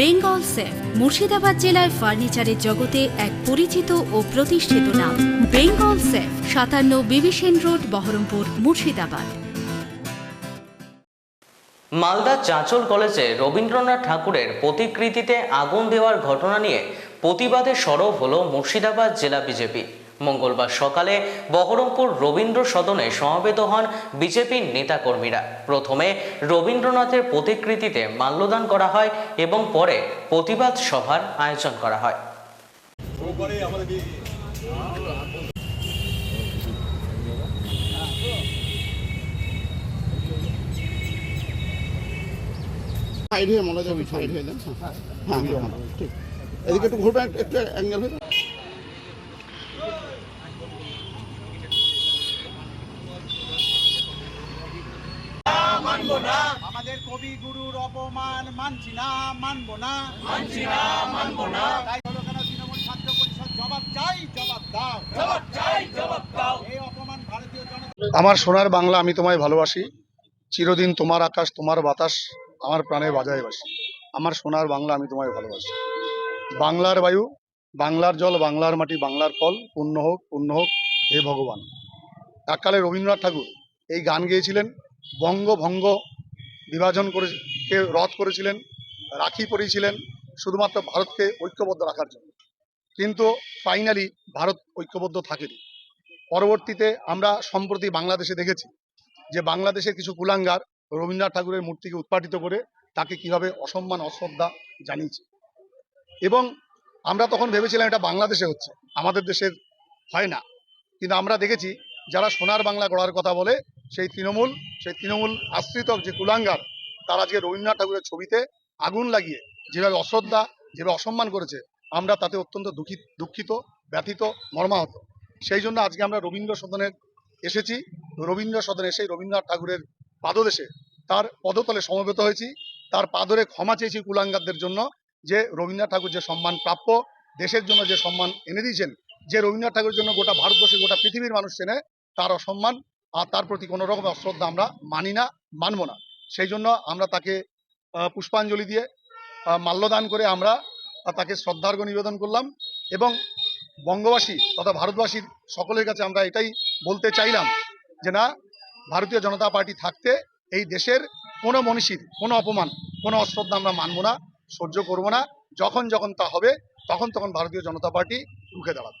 Bengal safe, Murshidabad জেলায় ফার্নিচারের জগতে এক পরিচিত ও প্রতিষ্ঠিত নাম। বেঙ্গল সেফ, সাতান্ন বিবিসেন রোড, বহরমপুর, মুর্শিদাবাদ। মালদা চাঁচল কলেজে রবীন্দ্রনাথ ঠাকুরের প্রতিকৃতিতে আগুন দেওয়ার ঘটনা নিয়ে প্রতিবাদে সরব হল মুর্শিদাবাদ জেলা বিজেপি। মঙ্গলবার সকালে বহরমপুর রবীন্দ্র সদনে সমবেত হন বিজেপির নেতাকর্মীরা। প্রথমে রবীন্দ্রনাথের প্রতিকৃতিতে মাল্যদান করা হয় এবং পরে প্রতিবাদ সভার আয়োজন করা হয়। এদিকে একটু- একটু অ্যাঙ্গেল হয়ে কবি গুরুর অপমান মানছি না মানবো না। মানছি না মানবো না। তাই হলো কেন তৃণমূল ছাত্র পরিষদ জবাব চাই জবাব দাও। জবাব চাই জবাব দাও। এই অপমান ভারতীয় জনতা আমার সোনার বাংলা আমি তোমায় ভালোবাসি। চিরদিন তোমার আকাশ তোমার বাতাস আমার প্রাণে বাজায় বাসি। আমার সোনার বাংলা আমি তোমায় ভালোবাসি। বাংলার বায়ু বাংলার জল বাংলার মাটি বাংলার ফল পূর্ণ হোক পূর্ণ হোক হে ভগবান। এককালে রবীন্দ্রনাথ ঠাকুর এই গান গেয়েছিলেন বঙ্গভঙ্গ বিভাজন করে কে রদ করেছিলেন, রাখি পরিয়েছিলেন, শুধুমাত্র ভারতকে ঐক্যবদ্ধ রাখার জন্য। কিন্তু ফাইনালি ভারত ঐক্যবদ্ধ থাকেনি। পরবর্তীতে আমরা সম্প্রতি বাংলাদেশে দেখেছি যে বাংলাদেশের কিছু কুলাঙ্গার রবীন্দ্রনাথ ঠাকুরের মূর্তিকে উৎপাটিত করে তাকে কীভাবে অসম্মান, অশ্রদ্ধা জানিয়েছে। এবং আমরা তখন ভেবেছিলাম এটা বাংলাদেশে হচ্ছে, আমাদের দেশের হয় না। কিন্তু আমরা দেখেছি যারা সোনার বাংলা গড়ার কথা বলে সেই তৃণমূল সেই তৃণমূল আশ্রিত যে কুলাঙ্গার, তারা আজকে রবীন্দ্রনাথ ঠাকুরের ছবিতে আগুন লাগিয়ে যেভাবে অশ্রদ্ধা, যেভাবে অসম্মান করেছে, আমরা তাতে অত্যন্ত দুঃখিত দুঃখিত, ব্যথিত, মর্মাহত। সেই জন্য আজকে আমরা রবীন্দ্র সদনে এসেছি। রবীন্দ্র সদনে এসে রবীন্দ্রনাথ ঠাকুরের পাদদেশে তার পদতলে সমবেত হয়েছি। তার পাদরে ক্ষমা চেয়েছি কুলাঙ্গারদের জন্য যে রবীন্দ্রনাথ ঠাকুর যে সম্মান প্রাপ্য, দেশের জন্য যে সম্মান এনে দিয়েছেন, যে রবীন্দ্রনাথ ঠাকুরের জন্য গোটা ভারতবর্ষে গোটা পৃথিবীর মানুষ চেনে, তার অসম্মান আর তার প্রতি কোনো রকম অশ্রদ্ধা আমরা মানি না, মানব না। সেই জন্য আমরা তাকে পুষ্পাঞ্জলি দিয়ে মাল্যদান করে আমরা তাকে শ্রদ্ধার্ঘ নিবেদন করলাম এবং বঙ্গবাসী তথা ভারতবাসীর সকলের কাছে আমরা এটাই বলতে চাইলাম যে না, ভারতীয় জনতা পার্টি থাকতে এই দেশের কোনো মনীষীর কোনো অপমান, কোনো অশ্রদ্ধা আমরা মানব না, সহ্য করব না। যখন যখন তা হবে, তখন তখন ভারতীয় জনতা পার্টি রুখে দাঁড়াবে।